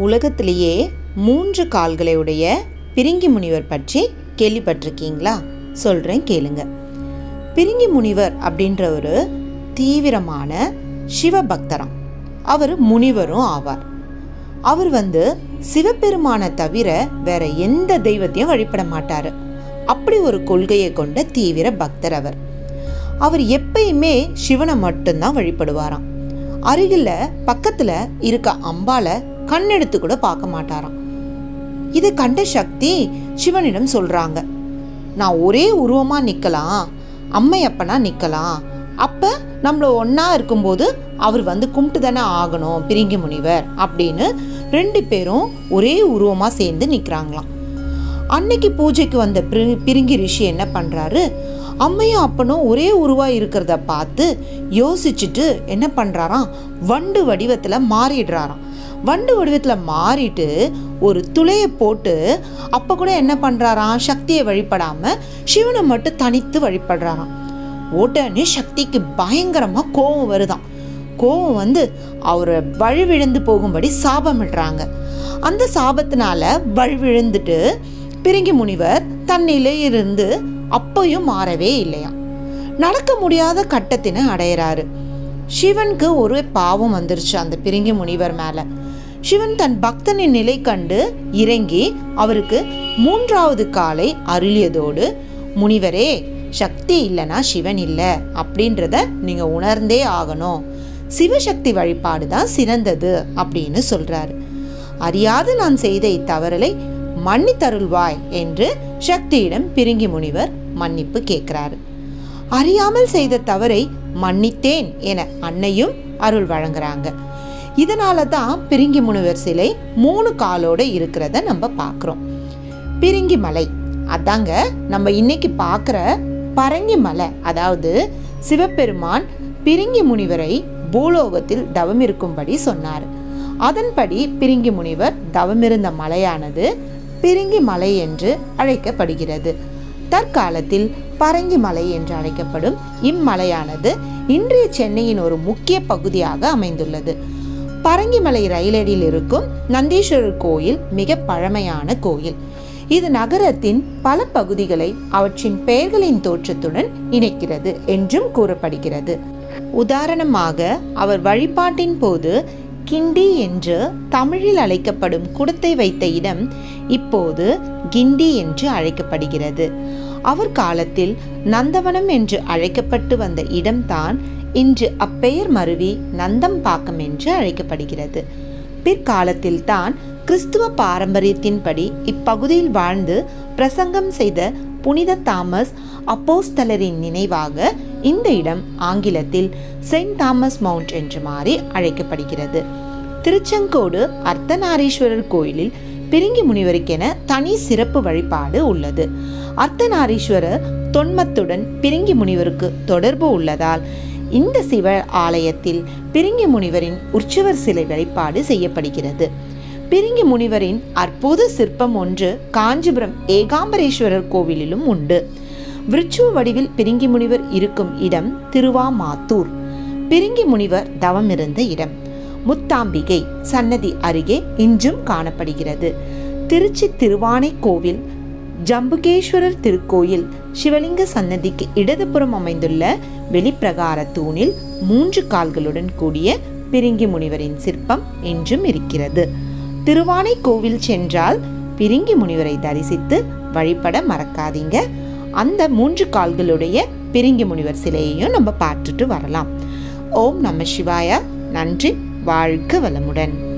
உலகத்திலேயே மூன்று கால்களையுடைய பிரிங்கி முனிவர் பற்றி கேள்விப்பட்டிருக்கீங்களா? சொல்கிறேன் கேளுங்க. பிரிங்கி முனிவர் அப்படின்ற ஒரு தீவிரமான சிவபக்தராம். அவர் முனிவரும் ஆவார். அவர் வந்து சிவபெருமானை தவிர வேற எந்த தெய்வத்தையும் வழிபட மாட்டார். அப்படி ஒரு கொள்கையை கொண்ட தீவிர பக்தர் அவர். அவர் எப்பயுமே சிவனை மட்டும்தான் வழிபடுவாராம். அருகில் பக்கத்தில் இருக்க அம்பால கண்ணெடுத்து கூட பார்க்க மாட்டாராம். இதை கண்ட சக்தி சிவனிடம் சொல்றாங்க. நான் ஒரே உருவமா நிக்கலாம் அம்மையப்பனா நிக்கலாம். அப்ப நம்மள ஒன்றா இருக்கும்போது அவர் வந்து கும்பிட்டு தானே ஆகணும் பிரிங்கி முனிவர் அப்படின்னு ரெண்டு பேரும் ஒரே உருவமா சேர்ந்து நிக்கிறாங்களாம். அன்னைக்கு பூஜைக்கு வந்த பிரி பிரிங்கி ரிஷி என்ன பண்றாரு? அம்மையும் அப்பனும் ஒரே உருவா இருக்கிறத பார்த்து யோசிச்சுட்டு என்ன பண்றாராம்? வண்டு வடிவத்துல மாறிடுறாராம். வண்டு வடிவத்தில் மாறிட்டு ஒரு துளையை போட்டு அப்போ கூட என்ன பண்ணுறாராம் சக்தியை வழிபடாமல் சிவனை மட்டும் தனித்து வழிபடுறாராம். உடனே சக்திக்கு பயங்கரமாக கோபம் வருதாம். கோபம் வந்து அவரை வழிவிழுந்து போகும்படி சாபமிடுறாங்க. அந்த சாபத்தினால வழிவிழுந்துட்டு பிரிங்கி முனிவர் தன்னிலையிலிருந்து அப்பையும் மாறவே இல்லையா நடக்க முடியாத கட்டத்தினை அடையிறாரு. சிவனுக்கு ஒரு பாவம் வந்துருச்சு அந்த பிரிங்கி முனிவர் மேலே. சிவன் தன் பக்தனின் நிலை கண்டு இறங்கி அவருக்கு மூன்றாவது காலை அருளியதோடு முனிவரே சக்தி இல்லைனா சிவன் இல்லை அப்படின்றத நீங்கள் உணர்ந்தே ஆகணும். சிவசக்தி வழிபாடு தான் சிறந்தது அப்படின்னு சொல்கிறாரு அறியாது நான் செய்த இத்தவறலை மன்னித்தருள்வாய் என்று சக்தியிடம் பிரிங்கி முனிவர் மன்னிப்பு கேட்கிறாரு. அறியாமல் செய்த தவறை மன்னித்தேன் என அன்னையும் அருள் வழங்குறாங்க. இதனால தான் பிரிங்கி முனிவர் சிலை மூணு காலோட இருக்கிறத நம்ம பார்க்குறோம் பிரிங்கி மலை அதாங்க நம்ம இன்னைக்கு பார்க்குற பரங்கி மலை அதாவது சிவபெருமான் பிரிங்கி முனிவரை பூலோகத்தில் தவம் இருக்கும்படி சொன்னார். அதன்படி பிரிங்கி முனிவர் தவமிருந்த மலையானது பிரிங்கி மலை என்று அழைக்கப்படுகிறது. தற்காலத்தில் பரங்கி மலை என்று அழைக்கப்படும் இம்மலையானது இன்றைய சென்னையின் ஒரு முக்கிய பகுதியாக அமைந்துள்ளது. பரங்கிமலை ரயிலடியில் இருக்கும் நந்தீஸ்வரர் கோயில் மிக பழமையான கோயில். இது நகரத்தின் பல பகுதிகளை அவற்றின் பெயர்களின் தோற்றத்துடன் இணைக்கிறது என்றும் கூறப்படுகிறது. உதாரணமாக அவர் வழிபாட்டின் போது கிண்டி என்று தமிழில் அழைக்கப்படும் குடத்தை வைத்த இடம் இப்போது கிண்டி என்று அழைக்கப்படுகிறது. அவர் காலத்தில் நந்தவனம் என்று அழைக்கப்பட்டு வந்த இடம்தான் இன்று அப்பெயர் மருவி நந்தம்பாக்கம் என்று அழைக்கப்படுகிறது. பிற்காலத்தில் தான் கிறிஸ்துவ பாரம்பரியத்தின்படி இப்பகுதியில் வாழ்ந்து பிரசங்கம் செய்த புனித தாமஸ் அப்போஸ்தலரின் நினைவாக இந்த இடம் ஆங்கிலத்தில் செயின்ட் தாமஸ் மவுண்ட் என்று மாறி அழைக்கப்படுகிறது. திருச்செங்கோடு அர்த்தநாரீஸ்வரர் கோயிலில் பிரிங்கி முனிவருக்கென தனி சிறப்பு வழிபாடு உள்ளது. அர்த்தநாரீஸ்வரர் தொன்மத்துடன் பிரிங்கி முனிவருக்கு தொடர்பு உள்ளதால் இந்த சிவ ஆலயத்தில் பிரிங்கி முனிவரின் உற்சவர் சிலை வழிபாடு செய்யப்படுகிறது. பிரிங்கி முனிவரின் அற்புத சிற்பம் ஒன்று காஞ்சிபுரம் ஏகாம்பரேஸ்வரர் கோவிலிலும் உண்டு. விருட்சுவ வடிவில் பிரிங்கி முனிவர் இருக்கும் இடம் திருவாமாத்தூர். பிரிங்கி முனிவர் தவம் இருந்த இடம். முத்தாம்பிகை சன்னதி அருகே இன்றும் காணப்படுகிறது. திருச்சி திருவானை கோவில் ஜம்புகேஸ்வரர் திருக்கோயில் சிவலிங்க சன்னதிக்கு இடதுபுறம் அமைந்துள்ள வெளிப்பிரகார தூணில் மூன்று கால்களுடன் கூடிய பிரிங்கி முனிவரின் சிற்பம் இன்றும் இருக்கிறது. திருவானை கோவில் சென்றால் பிரிங்கி முனிவரை தரிசித்து வழிபட மறக்காதீங்க. அந்த மூன்று கால்களுடைய பிரிங்கி முனிவர் சிலையையும் நம்ம பார்த்துட்டு வரலாம். ஓம் நம சிவாயா. நன்றி. வாழ்க வளமுடன்.